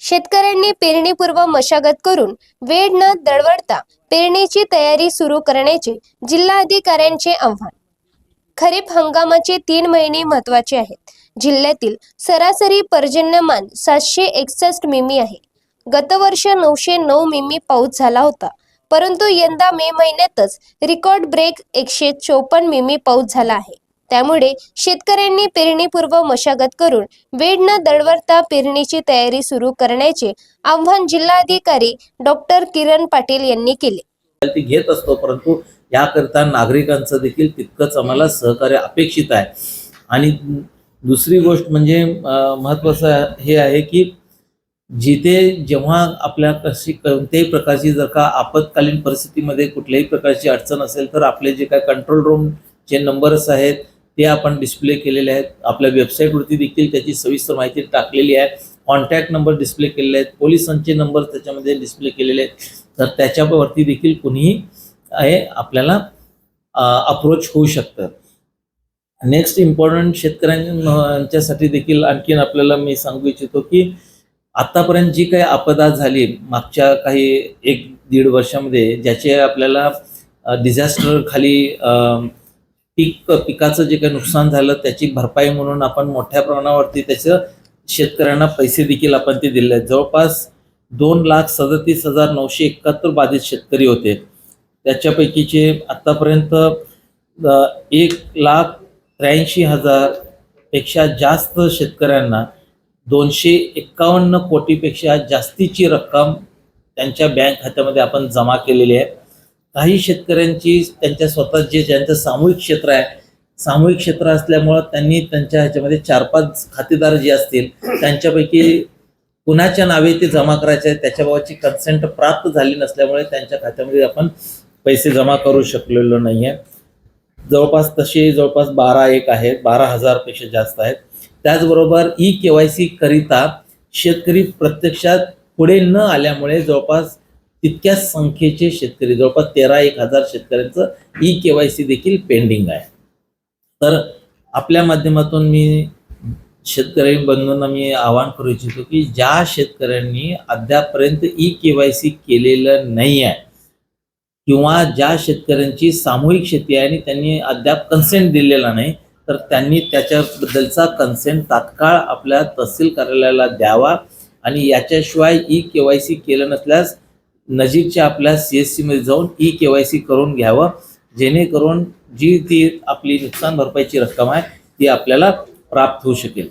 शेतकऱ्यांनी पेरणीपूर्व मशागत करून वेळ न दळवडता पेरणीची तयारी सुरू करण्याचे जिल्हाधिकाऱ्यांचे आव्हान. खरीप हंगामाचे तीन महिने महत्त्वाचे आहेत. जिल्ह्यातील सरासरी पर्जन्यमान सातशे एकसष्ट मिमी आहे. गतवर्ष नऊशे नऊ मिमी पाऊस झाला होता. परंतु यंदा मे महिन्यातच रेकॉर्ड ब्रेक एकशे चोपन्न मिमी पाऊस झाला आहे. त्यामुळे शेतकऱ्यांनी पेरणीपूर्व मशागत करून वेळ न दळवरता पेरणीची तयारी सुरू करण्याचे आव्हान जिल्हाधिकारी डॉक्टर किरण पाटील यांनी केले. ती घेत असतो परंतु याकरता नागरिकांचं देखील तितकंच आम्हाला सहकार्य अपेक्षित आहे. आणि दुसरी गोष्ट म्हणजे महत्त्वाचं हे आहे की जिथे जेव्हा आपल्या कशी कोणत्याही प्रकारची जर का आपत्कालीन परिस्थितीमध्ये कुठल्याही प्रकारची अडचण असेल तर आपले जे काय कंट्रोल रूमचे नंबर्स आहेत ते आपण डिस्प्ले केलेले आहेत. आपल्या वेबसाईटवरती देखील त्याची सविस्तर माहिती टाकलेली आहे. कॉन्टॅक्ट नंबर डिस्प्ले केलेले आहेत. पोलिसांचे नंबर त्याच्यामध्ये डिस्प्ले केलेले आहेत. तर त्याच्यावरती देखील कुणीही आहे आपल्याला अप्रोच होऊ शकतं. नेक्स्ट इम्पॉर्टंट शेतकऱ्यांच्यासाठी देखील आणखीन आपल्याला मी सांगू इच्छितो की आत्तापर्यंत जी काही आपदा झाली मागच्या काही एक दीड वर्षामध्ये ज्याचे आपल्याला डिझास्टर खाली पीक पिकाचं जे काही नुकसान झालं त्याची भरपाई म्हणून आपण मोठ्या प्रमाणावरती त्याचं शेतकऱ्यांना पैसे देखील आपण ते दिले आहेत. जवळपास दोन लाख सदतीस हजार नऊशे एकाहत्तर बाधित शेतकरी होते. त्याच्यापैकीचे आत्तापर्यंत एक लाख त्र्याऐंशी हजारपेक्षा जास्त शेतकऱ्यांना दोनशे एक्कावन्न कोटीपेक्षा जास्तीची रक्कम त्यांच्या बँक खात्यामध्ये आपण जमा केलेली आहे. काही शेतकऱ्यांची त्यांच्या स्वतः जे ज्यांचं सामूहिक क्षेत्र आहे सामूहिक क्षेत्र असल्यामुळं त्यांनी त्यांच्या ह्याच्यामध्ये चार पाच खातेदार जे असतील त्यांच्यापैकी कुणाच्या नावे ते जमा करायचे आहे त्याच्याबाबतची कन्सेंट प्राप्त झाली नसल्यामुळे त्यांच्या खात्यामध्ये आपण पैसे जमा करू शकलेलो नाही आहे जवळपास तसे जवळपास बारा एक आहेत बारा हजारपेक्षा जास्त आहेत. त्याचबरोबर ई के वाय सी करिता शेतकरी प्रत्यक्षात पुढे न आल्यामुळे जवळपास तितक्याच संख्येचे शेतकरी जवळपास तेरा एक हजार शेतकऱ्यांचं ई के वाय सी देखील पेंडिंग आहे. तर आपल्या माध्यमातून मी शेतकरी बंधूंना मी आवाहन करू इच्छितो की ज्या शेतकऱ्यांनी अद्यापर्यंत ई के वाय सी केलेलं नाही आहे किंवा ज्या शेतकऱ्यांची सामूहिक शेती आहे आणि त्यांनी अद्याप कन्सेंट दिलेला नाही तर त्यांनी त्याच्याबद्दलचा कन्सेंट तात्काळ आपल्या तहसील कार्यालयाला द्यावा आणि याच्याशिवाय ई के वाय सी केलं नसल्यास नजीकच्या आपल्या सी एस सीमध्ये जाऊन ई के वाय सी करून घ्यावं. जेणेकरून जी ती आपली नुकसान भरपाईची रक्कम आहे ती आपल्याला प्राप्त होऊ शकेल.